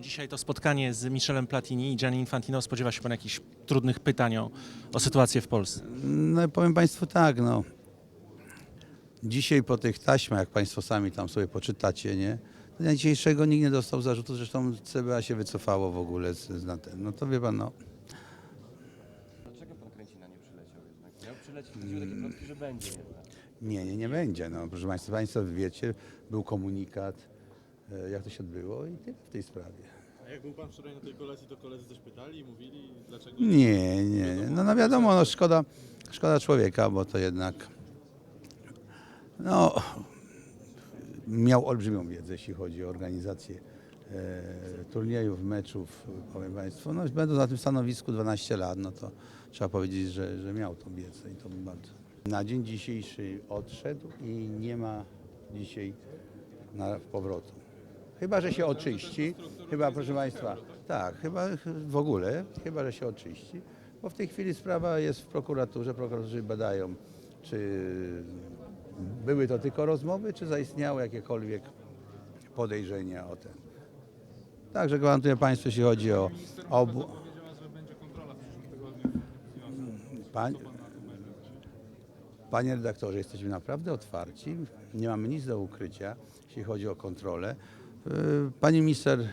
Dzisiaj to spotkanie z Michelem Platini i Gianni Infantino. Spodziewa się pan jakichś trudnych pytań o, o sytuację w Polsce? No powiem Państwu tak, no. Dzisiaj po tych taśmach, jak Państwo sami tam sobie poczytacie, nie? Dnia dzisiejszego nikt nie dostał zarzutu, zresztą CBA się wycofało w ogóle z, z na ten. No to wie Pan, no. Dlaczego pan Kręcina nie przyleciał jednak? Miał przylecieć, chodziły takie plotki, że będzie jednak. Nie, nie, nie będzie. No, proszę Państwa, Państwo wiecie, był komunikat, jak to się odbyło i tyle w tej sprawie. A jak był pan wczoraj na tej kolacji, to koledzy coś pytali, mówili, dlaczego Nie, nie. No, no wiadomo, no szkoda, szkoda człowieka, bo to jednak no, miał olbrzymią wiedzę, jeśli chodzi o organizację e, turniejów, meczów, powiem Państwu. No, będąc na tym stanowisku 12 lat, no to trzeba powiedzieć, że, że miał tą wiedzę i to bardzo. Na dzień dzisiejszy odszedł i nie ma dzisiaj na powrotu. Chyba, że się oczyści, chyba proszę Państwa, tak, chyba w ogóle, chyba, że się oczyści, bo w tej chwili sprawa jest w prokuraturze, prokuratorzy badają, czy były to tylko rozmowy, czy zaistniały jakiekolwiek podejrzenia o ten. Także gwarantuję Państwu, jeśli chodzi o obu... Panie redaktorze, jesteśmy naprawdę otwarci, nie mamy nic do ukrycia, jeśli chodzi o kontrolę. Yy, Pani minister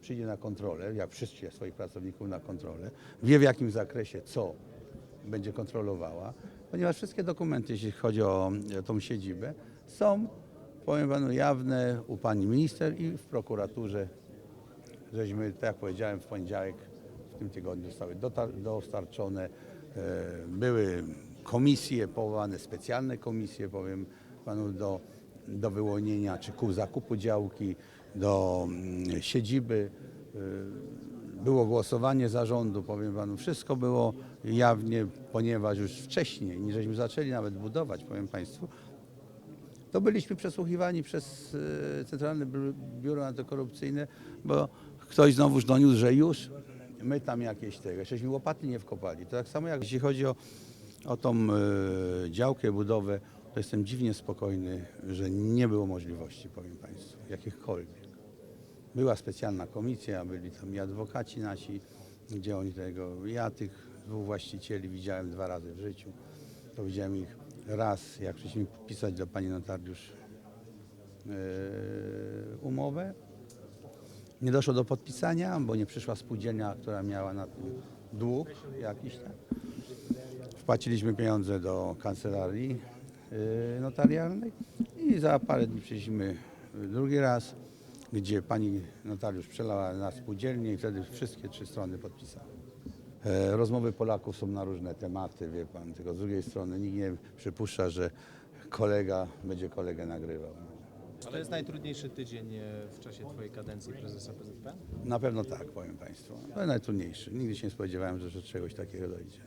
przyjdzie na kontrolę, jak wszystkich swoich pracowników na kontrolę, wie w jakim zakresie co będzie kontrolowała, ponieważ wszystkie dokumenty, jeśli chodzi o e, tą siedzibę, są, powiem panu, jawne u pani minister i w prokuraturze. Żeśmy, tak jak powiedziałem, w poniedziałek w tym tygodniu zostały dostarczone, e, były komisje powołane, specjalne komisje, powiem panu, do, do wyłonienia czy ku zakupu działki, do mm, siedziby. e, Było głosowanie zarządu, powiem panu, wszystko było jawnie, ponieważ już wcześniej, niż żeśmy zaczęli nawet budować, powiem państwu, to byliśmy przesłuchiwani przez e, Centralne Biuro- Antykorupcyjne, bo ktoś znowuż doniósł, że już my tam jakieś tego, żeśmy łopaty nie wkopali. To tak samo jak jeśli chodzi o, o tą e, działkę, budowę, to jestem dziwnie spokojny, że nie było możliwości, powiem Państwu, jakichkolwiek. Była specjalna komisja, byli tam i adwokaci nasi, gdzie oni tego, ja tych dwóch właścicieli widziałem dwa razy w życiu. To widziałem ich raz, jak przyszliśmy podpisać do pani notariusz e, umowę. Nie doszło do podpisania, bo nie przyszła spółdzielnia, która miała na tym dług jakiś tam. Wpłaciliśmy pieniądze do kancelarii notarialnej i za parę dni przyszliśmy drugi raz, gdzie pani notariusz przelała na spółdzielnię i wtedy wszystkie trzy strony podpisały. E, Rozmowy Polaków są na różne tematy, wie pan, tylko z drugiej strony nikt nie przypuszcza, że kolega będzie kolegę nagrywał. To jest najtrudniejszy tydzień e, w czasie Twojej kadencji prezesa PZP? Na pewno tak, powiem państwu. To jest najtrudniejszy. Nigdy się nie spodziewałem, że, że czegoś takiego dojdzie.